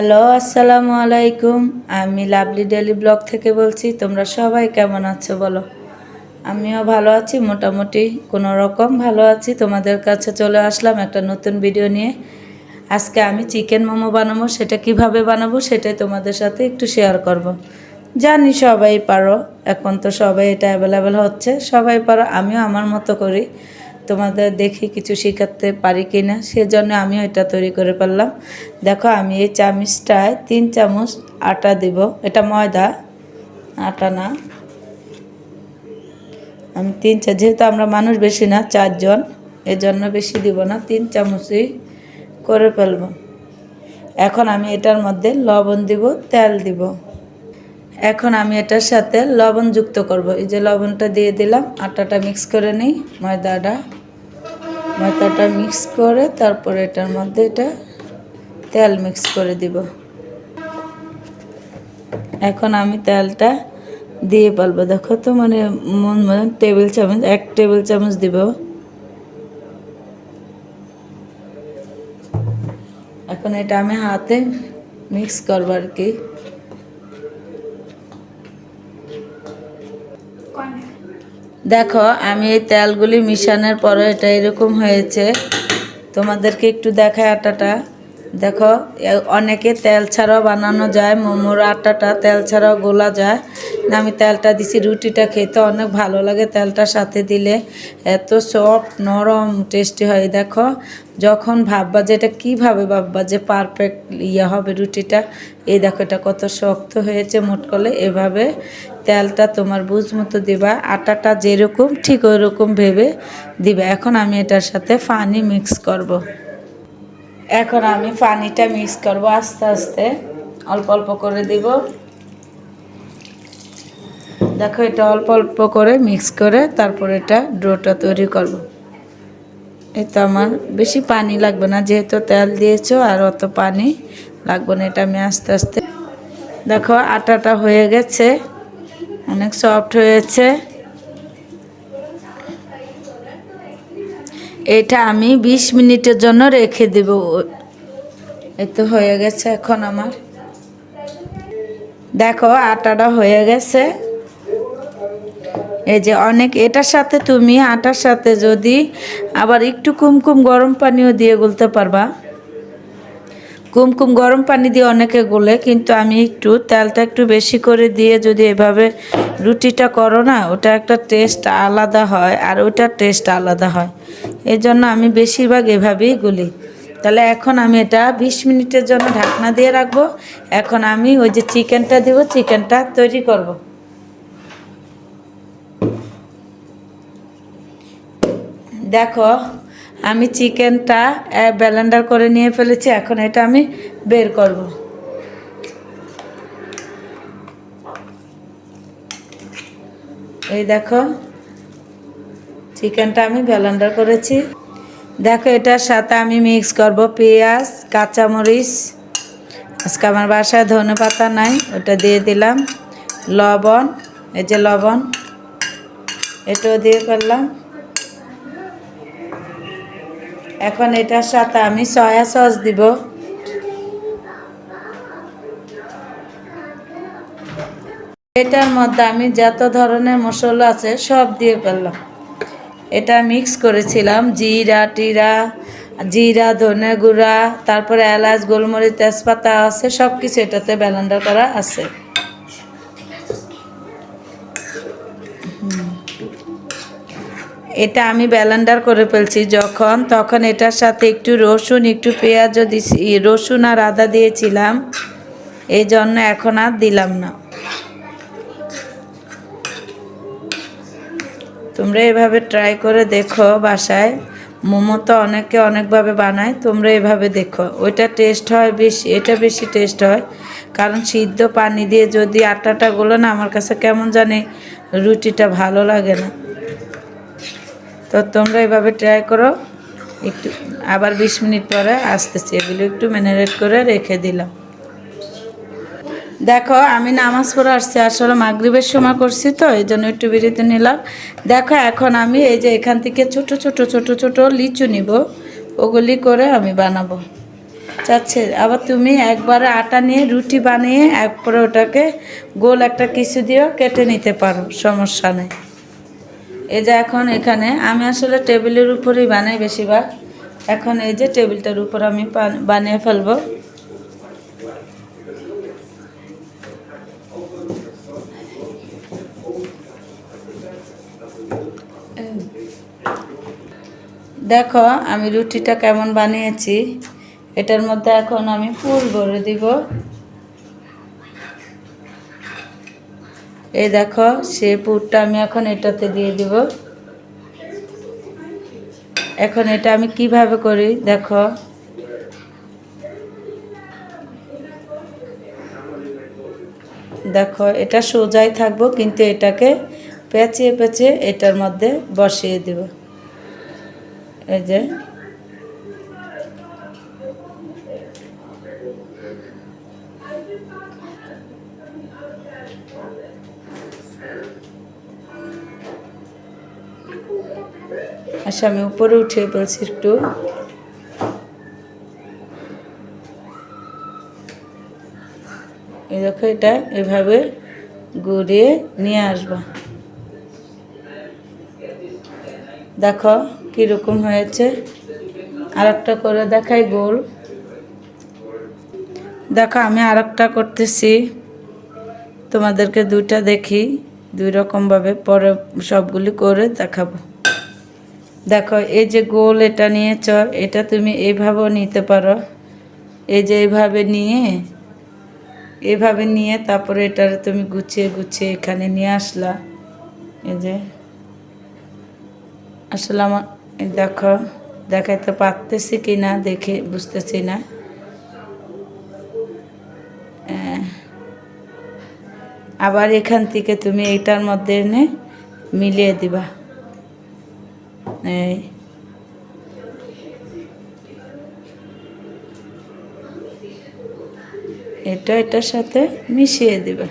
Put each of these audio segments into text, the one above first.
Hello, আসসালামু আলাইকুম। আমি লাভলি ডেলি ব্লগ থেকে বলছি, তোমরা সবাই কেমন আছো বলো? আমিও ভালো আছি, মোটামুটি কোনো রকম ভালো আছি। তোমাদের কাছে চলে আসলাম একটা নতুন ভিডিও নিয়ে। আজকে আমি চিকেন মোমো বানাবো, সেটা কীভাবে বানাবো সেটাই তোমাদের সাথে একটু শেয়ার করব। জানি সবাই পারো, এখন তো সবাই এটা অ্যাভেলেবেল হচ্ছে। সবাই পারো, আমিও আমার মতো করি। তোমাদের দেখি কিছু শেখাতে পারি কি না সেজন্য আমি এটা তৈরি করে ফেললাম। দেখো, আমি এই চামচটায় তিন চামচ আটা দিব। এটা ময়দা, আটা না। আমি তিন চা, যেহেতু আমরা মানুষ বেশি না, চারজন, এজন্য বেশি দিব না, তিন চামচই করে ফেলব। এখন আমি এটার মধ্যে লবণ দিব, তেল দিব। এখন আমি এটার সাথে লবণ যুক্ত করব। এই যে লবণটা দিয়ে দিলাম, আটাটা মিক্স করে নিই, ময়দাটা। ময়দাটা মিক্স করে তারপরে এটার মধ্যে এটা তেল মিক্স করে দিব। এখন আমি তেলটা দিয়ে পারব দেখো তো মানে মন মানে টেবিল চামচ, এক টেবিল চামচ দিব। এখন এটা আমি হাতে মিক্স করব আর কি। দেখো, আমি এই তেলগুলি মিশানোর পরে এটা এরকম হয়েছে। তোমাদেরকে একটু দেখায় আটাটা। দেখো অনেকে তেল ছাড়াও বানানো যায়, মোমোর আটাটা তেল ছাড়াও গোলা যায়। আমি তেলটা দিছি, রুটিটা খেতে অনেক ভালো লাগে তেলটার সাথে দিলে। এত সফট নরম টেস্টি হয়। দেখো, যখন ভাববা যে এটা কীভাবে ভাববা যে পারফেক্ট ইয়ে হবে রুটিটা, এই দেখো এটা কত শক্ত হয়েছে মোট করলে এভাবে তেলটা তোমার বুঝ মতো দিবা, আটাটা যেরকম ঠিক ওই রকম ভেবে দিবা। এখন আমি এটার সাথে পানি মিক্স করব। এখন আমি পানিটা মিক্স করব আস্তে আস্তে। অল্প অল্প করে দিব। দেখো এটা অল্প অল্প করে মিক্স করে তারপর এটা ডোটা তৈরি করব। এটা আমার বেশি পানি লাগবে না, যেহেতু তেল দিয়েছ আর অত পানি লাগবে না, এটা আমি আস্তে আস্তে। দেখো আটাটা হয়ে গেছে। অনেক সফট হয়েছে। এটা আমি ২০ মিনিটের জন্য রেখে দেব। তো হয়ে গেছে এখন আমার। দেখো, আটাটা হয়ে গেছে। এই যে অনেক, এটার সাথে তুমি আটার সাথে যদি আবার একটু কুমকুম গরম পানিও দিয়ে গুলতে পারবা। কুমকুম গরম পানি দিয়ে অনেকে গোলে, কিন্তু আমি একটু তেলটা একটু বেশি করে দিয়ে যদি এভাবে রুটিটা করো না, ওটা একটা টেস্ট আলাদা হয় আর ওটার টেস্ট আলাদা হয়। এই জন্য আমি বেশিরভাগ এভাবেই গুলি। তাহলে এখন আমি এটা বিশ মিনিটের জন্য ঢাকনা দিয়ে রাখব। এখন আমি ওই যে চিকেনটা দিব, চিকেনটা তৈরি করব। দেখো আমি চিকেনটা ব্যালেন্ডার করে নিয়ে ফেলেছি, এখন এটা আমি বের করব। এই দেখো, চিকেনটা আমি ব্যালেন্ডার করেছি। দেখো, এটার সাথে আমি মিক্স করব পেঁয়াজ, কাঁচামরিচ। আজকে আমার বাসায় ধনে পাতা নাই, ওটা দিয়ে দিলাম। লবণ, এই যে লবণ, এটাও দিয়ে ফেললাম। এখন এটার সাথে আমি সয়া সস দিব। এটার মধ্যে আমি যত ধরনের মশলা আছে সব দিয়ে ফেললাম। এটা মিক্স করেছিলাম, জিরা, টিরা, জিরা, ধনে গুঁড়া, তারপরে এলাচ, গোলমরিচ, তেজপাতা আছে সব কিছু এটাতে ব্যালেন্ডার করা আছে। এটা আমি ব্যালেন্ডার করে ফেলছি যখন, তখন এটার সাথে একটু রসুন, একটু পেঁয়াজও দিছি রসুন আর আদা দিয়েছিলাম এই জন্য এখন আর দিলাম না। তোমরা এভাবে ট্রাই করে দেখো বাসায়। মোমো তো অনেকে অনেকভাবে বানায়, তোমরা এভাবে দেখো। ওইটা টেস্ট হয় বেশি, এটা বেশি টেস্ট হয়। কারণ সিদ্ধ পানি দিয়ে যদি আটাটা গুলো না, আমার কাছে কেমন জানে রুটিটা ভালো লাগে না। তো তোমরা এভাবে ট্রাই করো। একটু, আবার বিশ মিনিট পরে আসতেছি। এগুলো একটু ম্যানেরেট করে রেখে দিলাম। দেখো, আমি নামাজ পড়ে আসছি। আসলে মাগরিবের সময় করছি তো, এই জন্য একটু বিরতি নিলাম। দেখো, এখন আমি এই যে এখান থেকে ছোট ছোট ছোট ছোট লিচু নিব। ওগুলি করে আমি বানাবো। চাচ্ছে, আবার তুমি একবারে আটা নিয়ে রুটি বানিয়ে একবারে ওটাকে গোল একটা কিছু দিয়েও কেটে নিতে পারো। সমস্যা নেই। এই যে এখন এখানে, আমি আসলে টেবিলের উপরেই বানাই বেশিরভাগ। এখন এই যে টেবিলটার উপর আমি বানিয়ে ফেলব। দেখো, আমি রুটিটা কেমন বানিয়েছি। এটার মধ্যে এখন আমি ফুল ভরে দিব। এই দেখো সে পুরটা আমি এখন এটাতে দিয়ে দিব। এখন এটা আমি কীভাবে করি, দেখো। দেখো, এটা সোজাই থাকব, কিন্তু এটাকে পেঁচিয়ে পেঁচিয়ে এটার মধ্যে বসিয়ে দিব। এই যে। আচ্ছা আমি উপরে উঠে বলছি, একটু। এই দেখো এটা, এভাবে ঘুরিয়ে নিয়ে আসবা। দেখো কীরকম হয়েছে। আর একটা করে দেখাই গোল। দেখো, আমি আর একটা করতেছি। তোমাদেরকে দুইটা দেখি, দুই রকমভাবে। পরে সবগুলি করে দেখাবো। দেখো এই যে গোল এটা নিয়েছ এটা তুমি এইভাবেও নিতে পারো। এই যে এইভাবে নিয়ে এভাবে নিয়ে তারপরে এটার তুমি গুছিয়ে গুছিয়ে এখানে নিয়ে আসলা। এই যে আসলে আমার দেখো দেখাইতে পারতেছি কি না দেখে বুঝতেছি না। আহ, আবার এখান থেকে তুমি এইটার মধ্যে এনে মিলিয়ে দিবা। এই। এটা, এটার সাথে মিশিয়ে দিবে।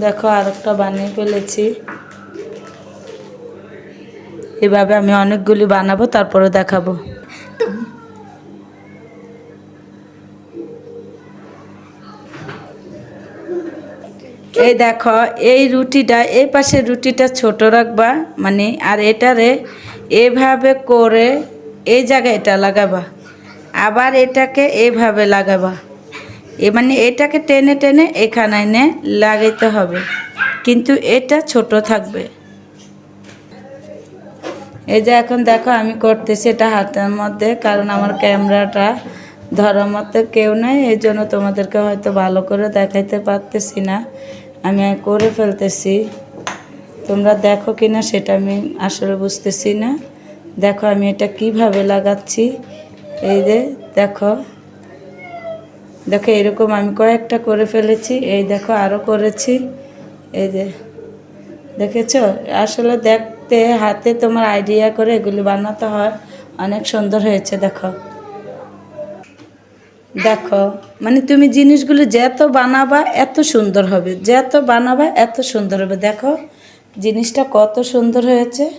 দেখো আর একটা বানিয়ে ফেলেছি। এভাবে আমি অনেকগুলি বানাবো, তারপরে দেখাবো। এই দেখো, এই রুটিটা, এই পাশে রুটিটা ছোট রাখবা মানে আর এটারে এভাবে করে এই জায়গায় এটা লাগাবা, আবার এটাকে এভাবে লাগাবা। এ মানে এটাকে টেনে টেনে এখানে এনে লাগাইতে হবে, কিন্তু এটা ছোট থাকবে। এই যে এখন দেখো, আমি করতেছি এটা হাতের মধ্যে, কারণ আমার ক্যামেরাটা ধরার মতো কেউ নেই, এই জন্য তোমাদেরকে হয়তো ভালো করে দেখাইতে পারতেছি না। আমি করে ফেলতেছি। তোমরা দেখো কি না সেটা আমি আসলে বুঝতেছি না। দেখো আমি এটা কীভাবে লাগাচ্ছি। এই যে দেখো। দেখো এরকম আমি কয়েকটা করে ফেলেছি। এই দেখো আরও করেছি। এই যে দেখেছ? আসলে দেখতে, হাতে তোমার আইডিয়া করে এগুলি বানাতে হয়। অনেক সুন্দর হয়েছে, দেখো। দেখো মানে তুমি জিনিসগুলো যত বানাবা, এত সুন্দর হবে। যত বানাবা, এত সুন্দর হবে। দেখো, জিনিসটা কত সুন্দর হয়েছে।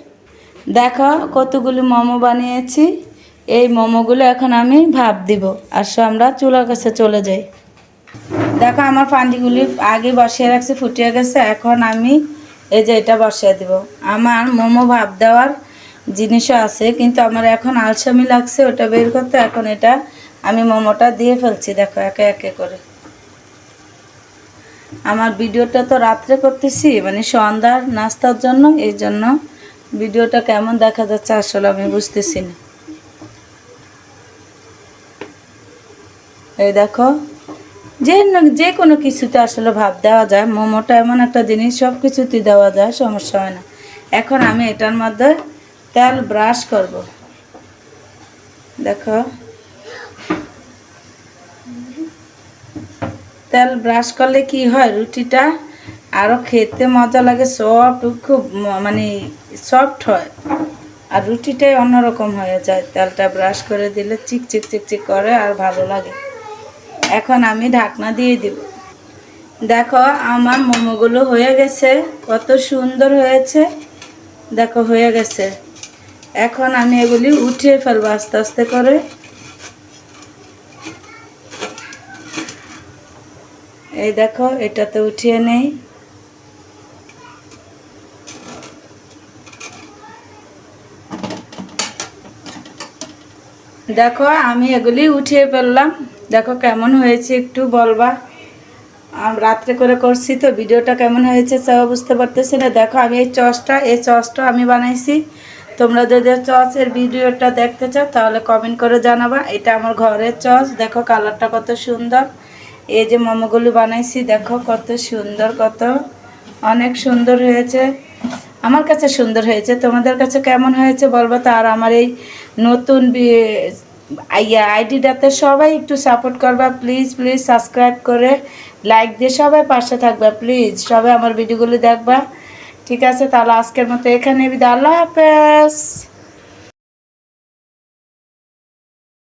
দেখো, কতগুলি মোমো বানিয়েছি। এই মোমোগুলো এখন আমি ভাপ দিব। আর আসো আমরা চুলার কাছে চলে যাই। দেখো, আমার পানিগুলি আগে বসিয়ে রাখছি, ফুটিয়ে গেছে। এখন আমি এই যে এটা বসিয়ে দিব। আমার মোমো ভাপ দেওয়ার জিনিসও আছে, কিন্তু আমার এখন আলসামি লাগছে, ওটা বের করতে। এখন এটা আমি মোমোটা দিয়ে ফেলছি, দেখো, একে একে করে। আমার ভিডিওটা তো রাত্রে করতেছি মানে সন্ধ্যার নাস্তার জন্য, এই জন্য ভিডিওটা কেমন দেখা যাচ্ছে আসলে আমি বুঝতেছি না। এই দেখো, যে যে কোনো কিছুতে আসলে ভাব দেওয়া যায়, মোমোটা এমন একটা জিনিস সব কিছুতে দেওয়া যায়, সমস্যা হয় না। এখন আমি এটার মধ্যে তেল ব্রাশ করব। দেখো তেল ব্রাশ করলে কি হয় রুটিটা? আরও খেতে মজা লাগে সফট খুব মানে সফট হয়। আর রুটিটাই অন্যরকম হয়ে যায়। তেলটা ব্রাশ করে দিলে চিক চিক চিক চিক করে আর ভালো লাগে। এখন আমি ঢাকনা দিয়ে দিব। দেখো, আমার মোমোগুলো হয়ে গেছে। কত সুন্দর হয়েছে। দেখো, হয়ে গেছে। এখন আমি এগুলি উঠিয়ে ফেলব আস্তে আস্তে করে। এই দেখো, এটাতে উঠিয়ে নেই। দেখো, আমি এগুলি উঠিয়ে ফেললাম। দেখো কেমন হয়েছে একটু বলবা। রাত্রে করে করছি তো, ভিডিওটা কেমন হয়েছে তাও বুঝতে পারতেছি না। দেখো, আমি এই চসটা এই চসটা আমি বানাইছি। তোমরা যদি চসের ভিডিওটা দেখতে চাও, তাহলে কমেন্ট করে জানাবা। এটা আমার ঘরের চস দেখো কালারটা কত সুন্দর। এই যে মোমোগুলো বানাইছি, দেখো কত সুন্দর, কত অনেক সুন্দর হয়েছে। আমার কাছে সুন্দর হয়েছে। তোমাদের কাছে কেমন হয়েছে বলব তো? আর আমার এই নতুন ইয়া আইডিটাতে সবাই একটু সাপোর্ট করবা। প্লিজ প্লিজ সাবস্ক্রাইব করে লাইক দিয়ে সবাই পাশে থাকবা। প্লিজ সবাই আমার ভিডিওগুলো দেখবা। ঠিক আছে, তাহলে আজকের মতো এখানে বিদায়। আল্লাহ হাফেজ।